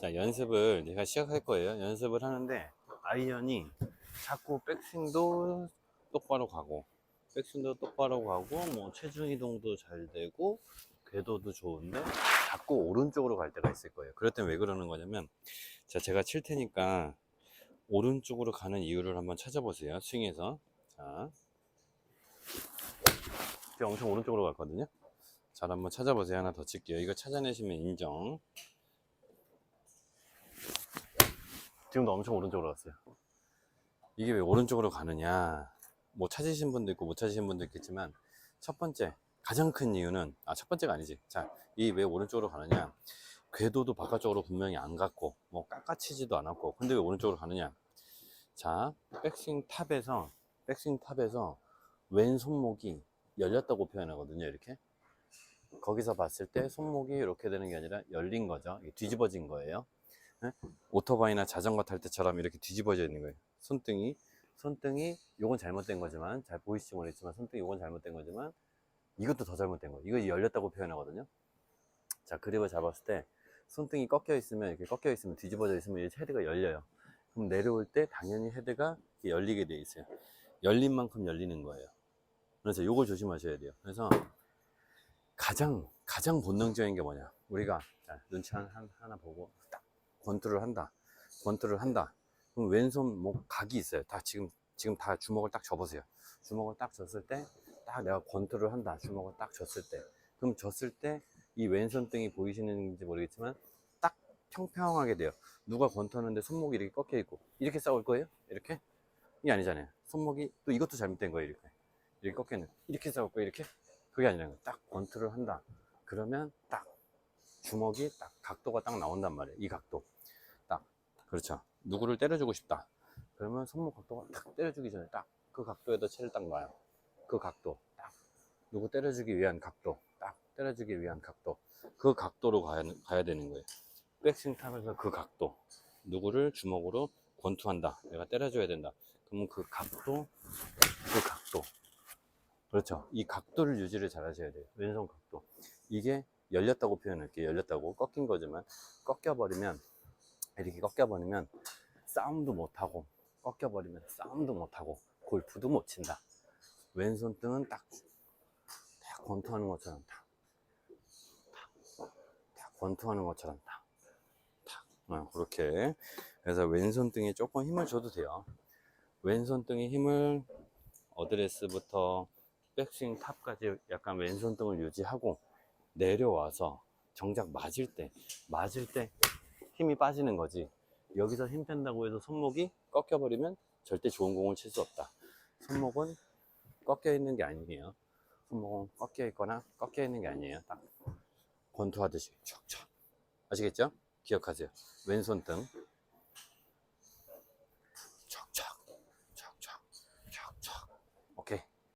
자, 연습을 제가 시작할 거예요. 연습을 하는데 아이언이 자꾸 백스윙도 똑바로 가고 백스윙도 똑바로 가고 뭐 체중 이동도 잘 되고 궤도도 좋은데 자꾸 오른쪽으로 갈 때가 있을 거예요. 그럴 땐 왜 그러는 거냐면 자, 제가 칠 테니까 오른쪽으로 가는 이유를 한번 찾아보세요. 스윙에서. 자. 엄청 오른쪽으로 갔거든요. 잘 한번 찾아보세요. 하나 더 칠게요. 이거 찾아내시면 인정. 지금도 엄청 오른쪽으로 갔어요. 이게 왜 오른쪽으로 가느냐. 뭐 찾으신 분도 있고 못 찾으신 분도 있겠지만 첫 번째 가장 큰 이유는 아 첫 번째가 아니지. 자, 이 왜 오른쪽으로 가느냐. 궤도도 바깥쪽으로 분명히 안 갔고 뭐 깎아치지도 않았고 근데 왜 오른쪽으로 가느냐. 자, 백스윙 탑에서 백스윙 탑에서 왼 손목이 열렸다고 표현하거든요. 이렇게. 거기서 봤을 때 손목이 이렇게 되는 게 아니라 열린 거죠. 뒤집어진 거예요. 네? 오토바이나 자전거 탈 때처럼 이렇게 뒤집어져 있는 거예요. 손등이 손등이 요건 잘못된 거지만 잘 보이실지 모르겠지만 손등이 요건 잘못된 거지만 이것도 더 잘못된 거예요. 이거 열렸다고 표현하거든요. 자 그립을 잡았을 때 손등이 꺾여 있으면 이렇게 꺾여 있으면 뒤집어져 있으면 이 헤드가 열려요. 그럼 내려올 때 당연히 헤드가 열리게 돼 있어요. 열린 만큼 열리는 거예요. 그래서 요걸 조심하셔야 돼요. 그래서 가장 가장 본능적인 게 뭐냐? 우리가 자, 눈치 한, 한- 하나 보고 딱 권투를 한다. 권투를 한다. 그럼 왼손 목 각이 있어요. 다 지금 지금 다 주먹을 딱 접으세요. 주먹을 딱 줬을 때 딱 내가 권투를 한다. 주먹을 딱 줬을 때 그럼 줬을 때 이 왼손 등이 보이시는지 모르겠지만 딱 평평하게 돼요. 누가 권투하는데 손목이 이렇게 꺾여 있고 이렇게 싸울 거예요? 이렇게? 이게 아니잖아요. 손목이 또 이것도 잘못된 거예요. 이렇게 이렇게 꺾여 있는 이렇게 싸울 거예요. 이렇게 그게 아니라 딱 권투를 한다. 그러면 딱 주먹이 딱 각도가 딱 나온단 말이에요. 이 각도. 딱. 그렇죠. 누구를 때려주고 싶다. 그러면 손목 각도가 딱 때려주기 전에 딱 그 각도에다 채를 딱 놔요. 그 각도. 딱. 누구 때려주기 위한 각도. 딱. 때려주기 위한 각도. 그 각도로 가야, 가야 되는 거예요. 백스윙 탑에서 그 각도. 누구를 주먹으로 권투한다. 내가 때려줘야 된다. 그러면 그 각도, 그 각도. 그렇죠. 이 각도를 유지를 잘 하셔야 돼요. 왼손 각도. 이게 열렸다고 표현할게요. 열렸다고. 꺾인 거지만, 꺾여버리면, 이렇게 꺾여버리면, 싸움도 못하고, 꺾여버리면 싸움도 못하고, 골프도 못 친다. 왼손 등은 딱, 딱 권투하는 것처럼 딱, 딱, 딱 권투하는 것처럼 딱, 딱, 어, 그렇게. 그래서 왼손 등에 조금 힘을 줘도 돼요. 왼손 등에 힘을 어드레스부터 백스윙 탑까지 약간 왼손 등을 유지하고 내려와서 정작 맞을 때 맞을 때 힘이 빠지는 거지. 여기서 힘 뺀다고 해서 손목이 꺾여 버리면 절대 좋은 공을 칠 수 없다. 손목은 꺾여 있는 게 아니에요. 손목은 꺾여 있거나 꺾여 있는 게 아니에요. 딱 권투하듯이 촥촥. 아시겠죠? 기억하세요. 왼손 등